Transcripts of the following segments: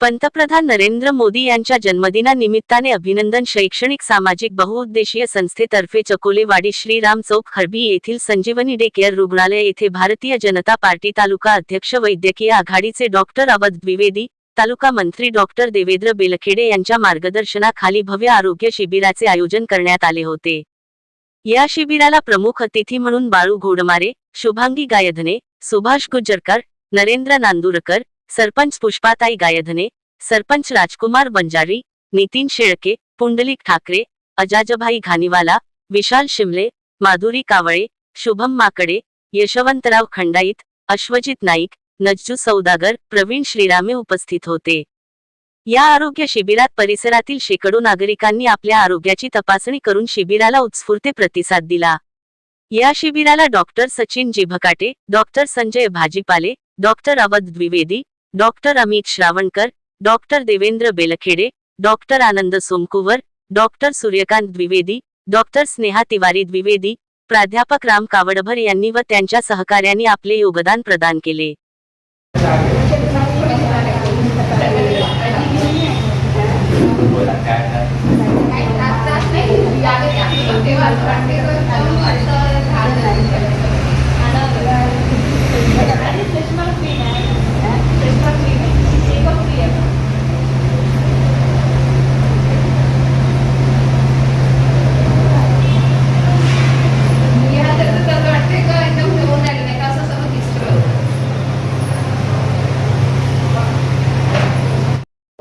पंतप्रधान नरेंद्र मोदी यांच्या जन्मदिनानिमित्ताने अभिनंदन शैक्षणिक सामाजिक बहुउद्देशीय संस्थेतर्फे चकोलेवाडी श्रीराम चौक हरबी येथील संजीवनी डे केअर रुग्णालय येथे भारतीय जनता पार्टी तालुका अध्यक्ष वैद्यकीय आघाडीचे डॉक्टर अवध द्विवेदी तालुका मंत्री डॉक्टर देवेंद्र बेलखेडे यांच्या मार्गदर्शनाखाली भव्य आरोग्य शिबिराचे आयोजन करण्यात आले होते. या शिबिराला प्रमुख अतिथी म्हणून बाळू घोडमारे शुभांगी गायधने सुभाष गुज्जरकर नरेंद्र नांदुरकर सरपंच पुष्पाताई गायधने सरपंच राजकुमार बंजारी नितीन शेळके पुंडलिक ठाकरे अजाजभाई घानीवाला विशाल शिमले माधुरी कावळे शुभम माकडे यशवंतराव खंडाईत अश्वजित नाईक नज्जू सौदागर प्रवीण श्रीरामे उपस्थित होते. या आरोग्य शिबिरात परिसरातील शेकडो नागरिकांनी आपल्या आरोग्याची तपासणी करून शिबिराला उत्स्फूर्त प्रतिसाद दिला. या शिबिराला doctor Sachin Jibhkate doctor Sanjay Bhajipale doctor Awadh Dwivedi doctor Amit Shravankar doctor Devendra Belkhede doctor Anand Somkuwar doctor Suryakant Dwivedi doctor Sneha Tiwari Dwivedi प्राध्यापक राम कावडभर यांनी व त्यांच्या सहकार्यांनी आपले योगदान प्रदान केले.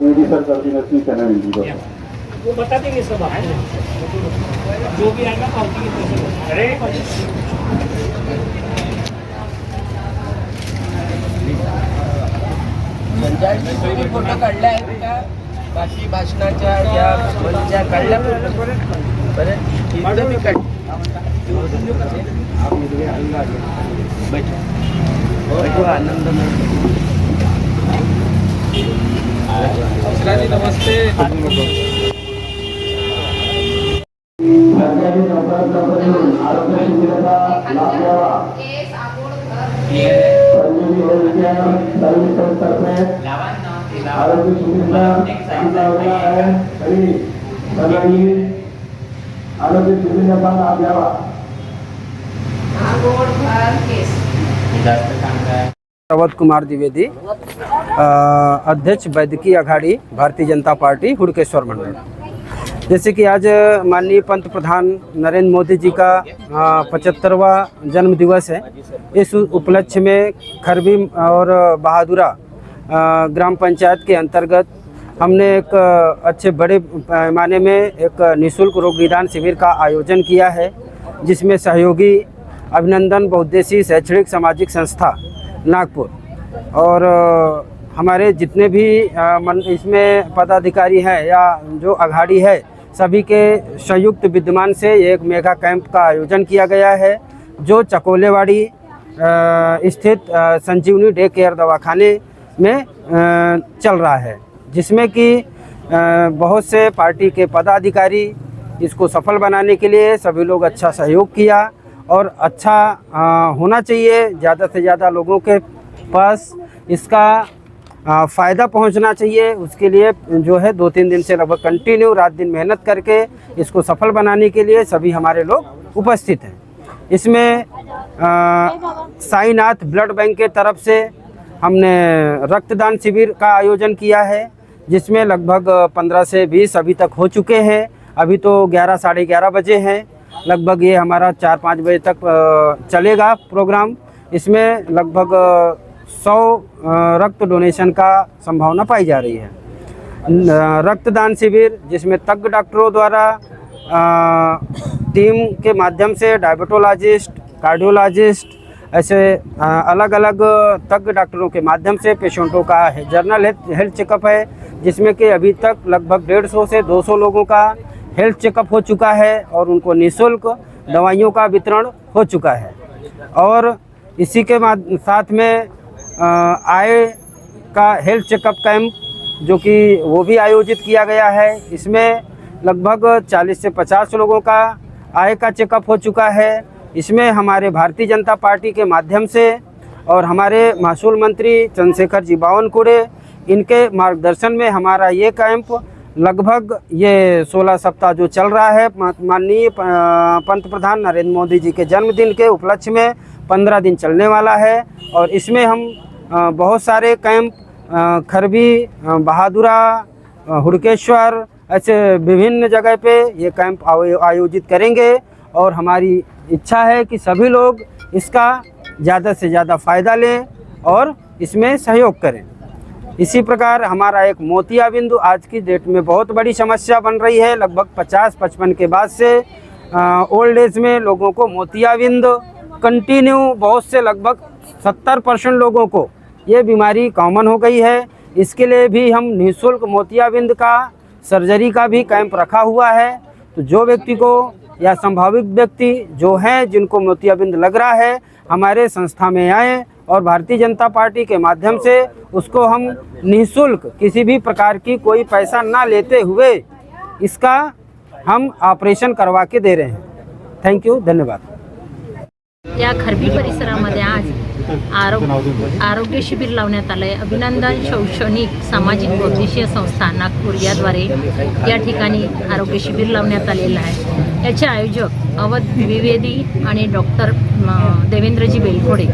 मेरी सर गलती नसली त्यांना विनंती करतो वो बता देंगे सब जो भी आएगा पावती के पैसे अरे पंचायत फोटो काढला आहे का? बाकी भाषणाच्या या मंच्या काढल्या फोटो? परत इथं बी काढ. बैठो. आनंद सरकारी नोकऱ्यांपासून आरोग्य सर्व्हिसेसतर्फे आरोग्य शिबिराचा लाभ लावलेला आहे. तरी सर्वांनी अवध कुमार द्विवेदी अध्यक्ष वैद्यकीय अघाड़ी भारतीय जनता पार्टी हुड़केश्वर मंडल। जैसे कि आज माननीय पंत प्रधान नरेंद्र मोदी जी का पचहत्तरवा जन्म दिवस है। इस उपलक्ष्य में खरबी और बहादुरा ग्राम पंचायत के अंतर्गत हमने एक अच्छे बड़े पैमाने में एक निशुल्क रोग निदान शिविर का आयोजन किया है, जिसमें सहयोगी, अभिनंदन बहुद्देशीय शैक्षणिक सामाजिक संस्था नागपुर। और हमारे जितने भी इसमें पदाधिकारी हैं या जो अघाड़ी है, सभी के संयुक्त विद्यमान से एक मेगा कैंप का आयोजन किया गया है, जो चकोलेवाड़ी स्थित संजीवनी डे केयर दवाखाने में चल रहा है। जिसमें कि बहुत से पार्टी के पदाधिकारी इसको सफल बनाने के लिए सभी लोग अच्छा सहयोग किया और अच्छा अ, होना चाहिए ज़्यादा से ज़्यादा लोगों के पास। इसका फ़ायदा पहुँचना चाहिए। उसके लिए जो है दो तीन दिन से लगभग कंटिन्यू रात दिन मेहनत करके इसको सफल बनाने के लिए सभी हमारे लोग उपस्थित हैं। इसमें साईनाथ ब्लड बैंक के तरफ़ से हमने रक्तदान शिविर का आयोजन किया है जिसमें लगभग पंद्रह से बीस अभी तक हो चुके हैं। अभी तो ग्यारह साढ़े ग्यारह बजे हैं। लगभग ये हमारा चार पाँच बजे तक चलेगा प्रोग्राम। इसमें लगभग सौ रक्त डोनेशन का संभावना पाई जा रही है। रक्तदान शिविर, जिसमें तज्ञ डॉक्टरों द्वारा टीम के माध्यम से डायबिटोलॉजिस्ट, कार्डियोलॉजिस्ट, ऐसे अलग अलग तज्ञ डॉक्टरों के माध्यम से पेशेंटों का है, जर्नल हेल्थ चेकअप है, जिसमें कि अभी तक लगभग डेढ़ सौ से दो सौ लोगों का हेल्थ चेकअप हो चुका है और उनको निःशुल्क दवाइयों का वितरण हो चुका है। और इसी के साथ में आय का हेल्थ चेकअप कैंप जो कि वो भी आयोजित किया गया है, इसमें लगभग 40 से 50 लोगों का आय का चेकअप हो चुका है। इसमें हमारे भारतीय जनता पार्टी के माध्यम से और हमारे महसूल मंत्री चंद्रशेखर जी बावनकुड़े, इनके मार्गदर्शन में हमारा ये कैंप लगभग ये 16 सप्ताह जो चल रहा है माननीय पंत प्रधान नरेंद्र मोदी जी के जन्मदिन के उपलक्ष्य में 15 दिन चलने वाला है और इसमें हम बहुत सारे कैंप खरबी बहादुरा हुड़केश्वर, ऐसे विभिन्न जगह पे ये कैंप आयोजित करेंगे और हमारी इच्छा है कि सभी लोग इसका ज़्यादा से ज़्यादा फ़ायदा लें और इसमें सहयोग करें। इसी प्रकार हमारा एक मोतिया बिंदु आज की डेट में बहुत बड़ी समस्या बन रही है। लगभग 50-55 के बाद से ओल्ड एज में लोगों को मोतिया बिंदु कंटिन्यू बहुत से लगभग 70 परसेंट लोगों को ये बीमारी कॉमन हो गई है। इसके लिए भी हम निःशुल्क मोतियाबिंद का सर्जरी का भी कैंप रखा हुआ है। तो जो व्यक्ति को या संभावित व्यक्ति जो हैं, जिनको मोतियाबिंद लग रहा है, हमारे संस्था में आए। और भारतीय जनता पार्टी के माध्यम से उसको हम निःशुल्क किसी भी प्रकार की कोई पैसा ना लेते हुए इसका हम ऑपरेशन करवा के दे रहे हैं। थैंक यू धन्यवाद। या खरबी परिसरामध्ये आज आरोग्य आरोग्य शिबिर आहे अभिनंदन शैक्षणिक सामाजिक उद्देशीय संस्था नागपूर याद्वारे या आरोग्य शिबिर लावण्यात आयोजक अवध द्विवेदी आणि डॉक्टर देवेंद्रजी बेलखोडे.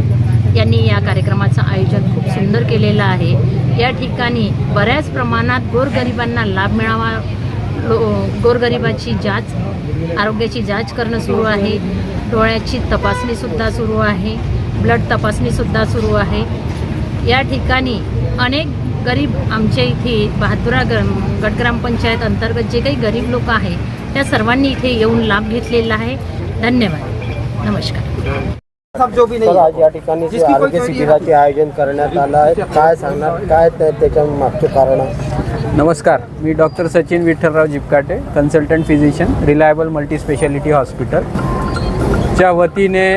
यांनी या कार्यक्रमाचं आयोजन खूप सुंदर केलेलं आहे. या ठिकाणी बऱ्याच प्रमाणात गोरगरिबांना लाभ मिळावा लो गोरगरिबाची जाच आरोग्याची जाच करणं सुरू आहे. डोळ्याची तपासणीसुद्धा सुरू आहे. ब्लड तपासणीसुद्धा सुरू आहे. या ठिकाणी अनेक गरीब आमच्या इथे बहादुरा ग गट ग्रामपंचायत अंतर्गत जे काही गरीब लोक आहे त्या सर्वांनी इथे येऊन लाभ घेतलेला आहे. धन्यवाद. नमस्कार. जो भी तर नहीं आज या ठिकाणी जे जिसकी कोई आरोग्य शिबिराचे आयोजन करण्यात आलं आहे काय सांगणार काय त्या- त्याच्या मागचे कारण आहे? नमस्कार मी doctor Sachin Vitthalrao Jipkate consultant physician reliable multi speciality hospital च्या वतीने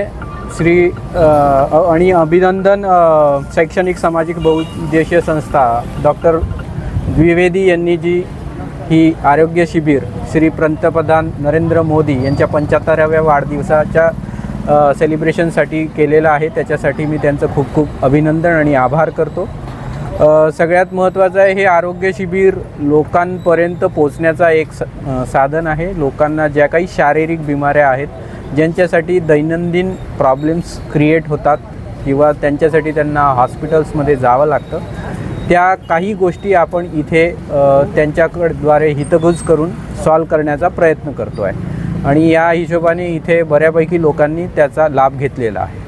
श्री अ, अ- आणि अभिनंदन अ, शैक्षणिक सामाजिक बहुउद्देशीय संस्था डॉक्टर द्विवेदी यांनी जी ही आरोग्य शिबिर श्री पंतप्रधान नरेंद्र मोदी यांच्या पंच्याहत्तराव्या वाढदिवसाच्या सेलिब्रेशनसाठी केलेलं आहे. त्याच्यासाठी मी त्यांचं खूप खूप अभिनंदन आणि आभार करतो. सगळ्यात महत्त्वाचं आहे हे आरोग्य शिबिर लोकांपर्यंत पोचण्याचा एक स साधन आहे. लोकांना ज्या काही शारीरिक बिमाऱ्या आहेत ज्यांच्यासाठी दैनंदिन प्रॉब्लेम्स क्रिएट होतात किंवा त्यांच्यासाठी त्यांना हॉस्पिटल्समध्ये जावं लागतं त्या काही गोष्टी आपण इथे त्यांच्याकडद्वारे हितगुज करून सॉल्व करण्याचा प्रयत्न करतो आहे आणि या हिशोबाने इथे बऱ्यापैकी लोकांनी त्याचा लाभ घेतलेला आहे.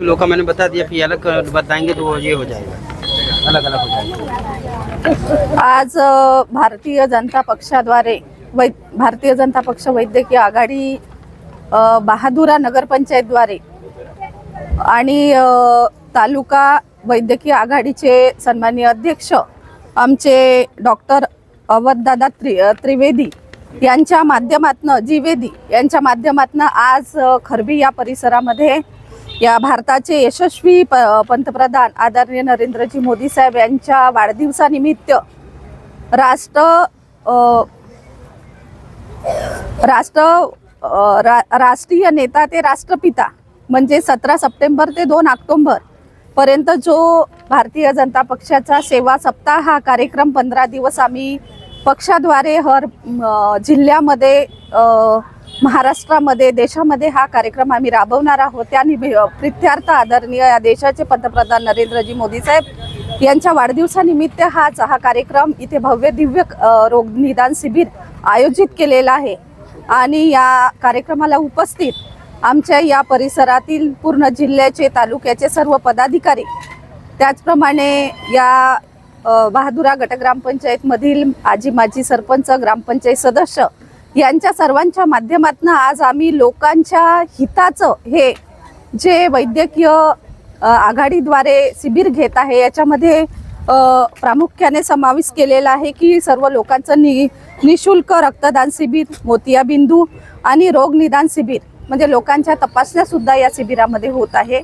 लोग मैंने बता दिया कि अलग बताएंगे तो वो ये हो जाएगा। अलग अलग हो जाएगा। आज भारतीय जनता पक्षाद्वारे वै भारतीय जनता पक्ष वैद्यकीय आघाडी बहादुरा नगरपंचायतद्वारे आणि तालुका वैद्यकीय आघाडीचे सन्माननीय अध्यक्ष आमचे डॉक्टर अवधदादा त्रि त्रिवेदी यांच्या माध्यमातनं जीवेदी यांच्या माध्यमातनं आज खरबी या परिसरामध्ये या भारताचे यशस्वी प पंतप्रधान आदरणीय नरेंद्रजी मोदी साहेब यांच्या वाढदिवसानिमित्त राष्ट्र राष्ट्र रा राष्ट्रीय नेता ते राष्ट्रपिता म्हणजे सतरा सप्टेंबर ते दोन ऑक्टोंबर पर्यंत जो भारतीय जनता पक्षाचा सेवा सप्ताह हा कार्यक्रम पंधरा दिवस आम्ही पक्षाद्वारे हर जिल्ह्यामध्ये महाराष्ट्रामध्ये देशामध्ये हा कार्यक्रम आम्ही राबवणार आहोत. त्या निमि प्रित्यार्थ आदरणीय या देशाचे पंतप्रधान नरेंद्रजी मोदी साहेब यांच्या वाढदिवसानिमित्त हाच हा कार्यक्रम इथे भव्य दिव्य रोग निदान शिबिर आयोजित केलेला आहे. आणि या कार्यक्रमाला उपस्थित आमच्या या परिसरातील पूर्ण जिल्ह्याचे तालुक्याचे सर्व पदाधिकारी त्याचप्रमाणे या बहादुरा गट ग्रामपंचायतमधील आजी माजी सरपंच ग्रामपंचायत सदस्य यांच्या सर्वांच्या माध्यमातून आज आम्ही लोकांच्या हिताचं हे जे वैद्यकीय आघाडीद्वारे शिबिर घेत आहे याच्यामध्ये प्रामुख्याने समावेश केलेला आहे की सर्व लोकांचं नि निशुल्क रक्तदान शिबिर मोतियाबिंदू आणि रोगनिदान शिबिर म्हणजे लोकांच्या तपासण्यासुद्धा या शिबिरामध्ये होत आहे.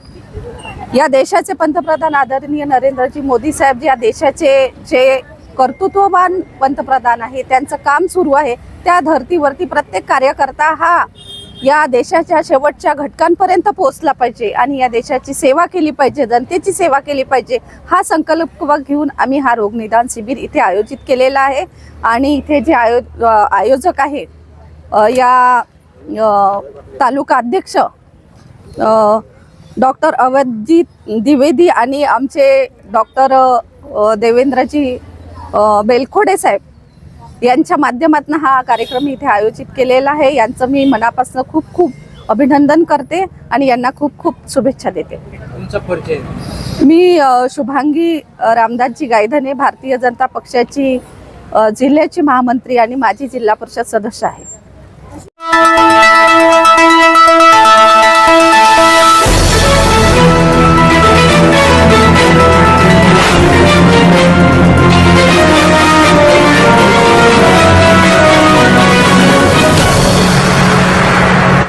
या देशाचे पंतप्रधान आदरणीय नरेंद्रजी मोदी साहेब या देशाचे जे कर्तृत्ववान पंतप्रधान आहे त्यांचं काम सुरू आहे. त्या धर्तीवरती प्रत्येक कार्यकर्ता हा या देशाच्या शेवटच्या घटकांपर्यंत पोहोचला पाहिजे आणि या देशाची सेवा केली पाहिजे जनतेची सेवा केली पाहिजे हा संकल्प घेऊन आम्ही हा रोगनिदान शिबिर इथे आयोजित केलेला आहे. आणि इथे जे आयो आयोजक आहे या तालुका अध्यक्ष डॉक्टर अवधजी द्विवेदी आणि आमचे डॉक्टर देवेंद्रजी बेलखोडे साहेब यांच्या माध्यमातून हा कार्यक्रम इथे आयोजित केलेला आहे. यांचं मी मनापासून खूप खूप अभिनंदन करते आणि यांना खूप खूप शुभेच्छा देते. तुमचा परिचय? मी शुभांगी रामदासजी गायधने भारतीय जनता पक्षाची जिल्ह्याची महामंत्री आणि माजी जिल्हा परिषद सदस्य आहे.